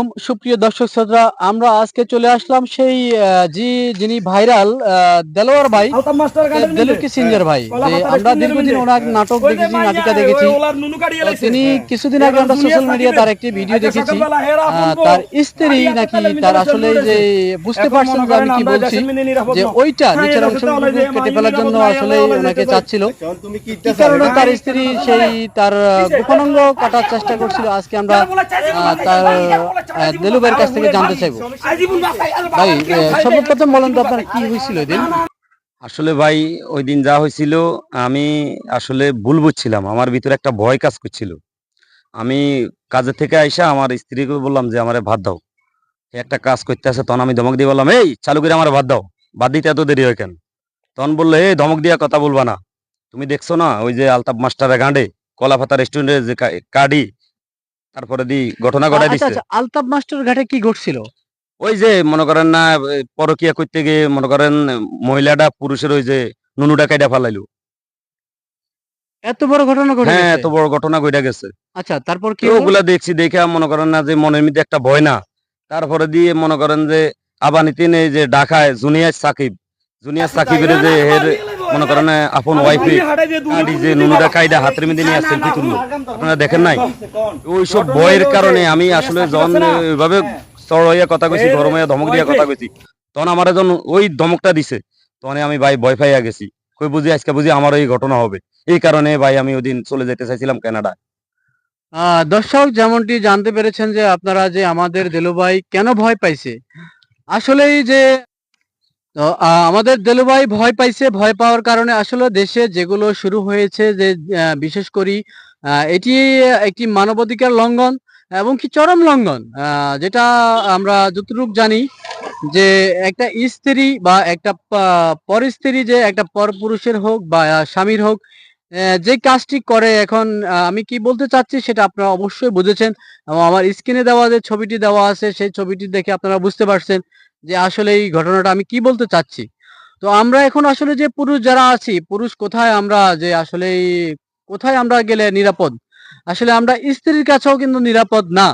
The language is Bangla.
আলাইকুম সুপ্রিয় দর্শক শ্রোতা আমরা আজকে চলে আসলাম সেই জি যিনি ভাইরাল দেলোয়ার ভাই আলতাফ মাস্টার গার্ডেন দেলুকি সিঞ্জার ভাই যে আমরা দীর্ঘদিন ওনার নাটক দেখেছি নাটিকা দেখেছি। তিনি কিছুদিন আগে আমরা সোশ্যাল মিডিয়া তার একটি ভিডিও দেখেছি। তার স্ত্রী নাকি তার আসলে যে বুঝতে পারছেন যে আমি কি বলছি যে ওইটা নিচের অংশ কেটে ফেলার জন্য আসলে ওনাকে চাচ্ছিল। কি কারণে তার স্ত্রী সেই তার আহ, গোপনাঙ্গ কাটার চেষ্টা করছিল? আজকে আমরা তার আহ, কাছ থেকে জানতে চাইব। ভাই সর্বপ্রথম বলেন তো আপনার কি হয়েছিল এদিন? আসলে ভাই ওই দিন যা হয়েছিল আমি আসলে ভুল বুঝছিলাম। আমার ভিতরে একটা ভয় কাজ করছিল। আমি কাজে থেকে আইসা আমার স্ত্রীকে বললাম যে আমার ভাত দাও। একটা কাজ করতে আছে তখন আমি ধমক দিয়ে বললাম এই চালু করে আমার ভাত দাও। ভাত দিতে এত দেরি হয় কেন? তখন বলল এই ধমক দিয়া কথা বলবা না। তুমি দেখছ না ওই যে আলতাফ মাস্টারের গাঁডে কলাপাতা রেস্টুরেন্টে যে কা- কার্ডি তারপরে দি ঘটনা ঘটাই দিচ্ছে আচ্ছা আলতাফ মাস্টার ঘাটে কি ঘটছিল? ওই যে মনে করেন না পরকিয়া করতে গিয়ে মনে করেন মহিলাটা পুরুষের ওই যে নুনুটা কাইডা ফালাইলো। এত বড় ঘটনা ঘটে হ্যাঁ এত বড় ঘটনা ঘটে গেছে। আচ্ছা তারপর কি ওগুলা দেখছি দেখে মনে করেন না যে মনের মধ্যে একটা ভয় না। তারপরে দিয়ে মনে করেন যে আবানিতে এই যে ঢাকায় জুনিয়ার সাকিব জুনিয়ার সাকিবের যে হের মনে করেন আপন ওয়াইফে যে নুনুটা কায়দা হাতের মধ্যে নিয়ে সেলফি তুললো আপনারা দেখেন নাই ওইসব ভয়ের কারণে আমি আসলে যখন ওইভাবে চড় হইয়া কথা কইছি গরম হইয়া ধমক দিয়া কথা কইছি তখন আমার যখন ওই ধমকটা দিছে তখন আমি ভাই ভয় পাইয়া গেছি কই বুঝি আজকে বুঝি আমার এই ঘটনা হবে এই কারণে ভাই আমি ওই দিন চলে যেতে চাইছিলাম কানাডা আহ, দর্শক যেমনটি জানতে পেরেছেন যে আপনারা যে আমাদের দেলুভাই কেন ভয় পাইছে আসলেই যে তো, আমাদের দেলুভাই ভয় পাইছে ভয় পাওয়ার কারণে আসলে দেশে যেগুলো শুরু হয়েছে যে বিশেষ করি এটি একটি মানবাধিকার লঙ্ঘন এবং কি চরম লঙ্ঘন যেটা আমরা যতটুকু জানি যে একটা স্ত্রী বা একটা পরস্ত্রী যে একটা পরপুরুষের হোক বা স্বামীর হোক যে কাজটি করে এখন আমি কি বলতে চাচ্ছি সেটা আপনারা অবশ্যই বুঝেছেন এবং আমার স্ক্রিনে দেওয়া যে ছবিটি দেওয়া আছে সেই ছবিটি দেখে আপনারা বুঝতে পারছেন যে আসলে এই ঘটনাটা আমি কি বলতে চাচ্ছি। তো আমরা এখন আসলে যে পুরুষ যারা আছি, পুরুষ কোথায় আমরা যে আসলে কোথায় আমরা গেলে নিরাপদ? আসলে আমরা স্ত্রীর কাছেও কিন্তু নিরাপদ না।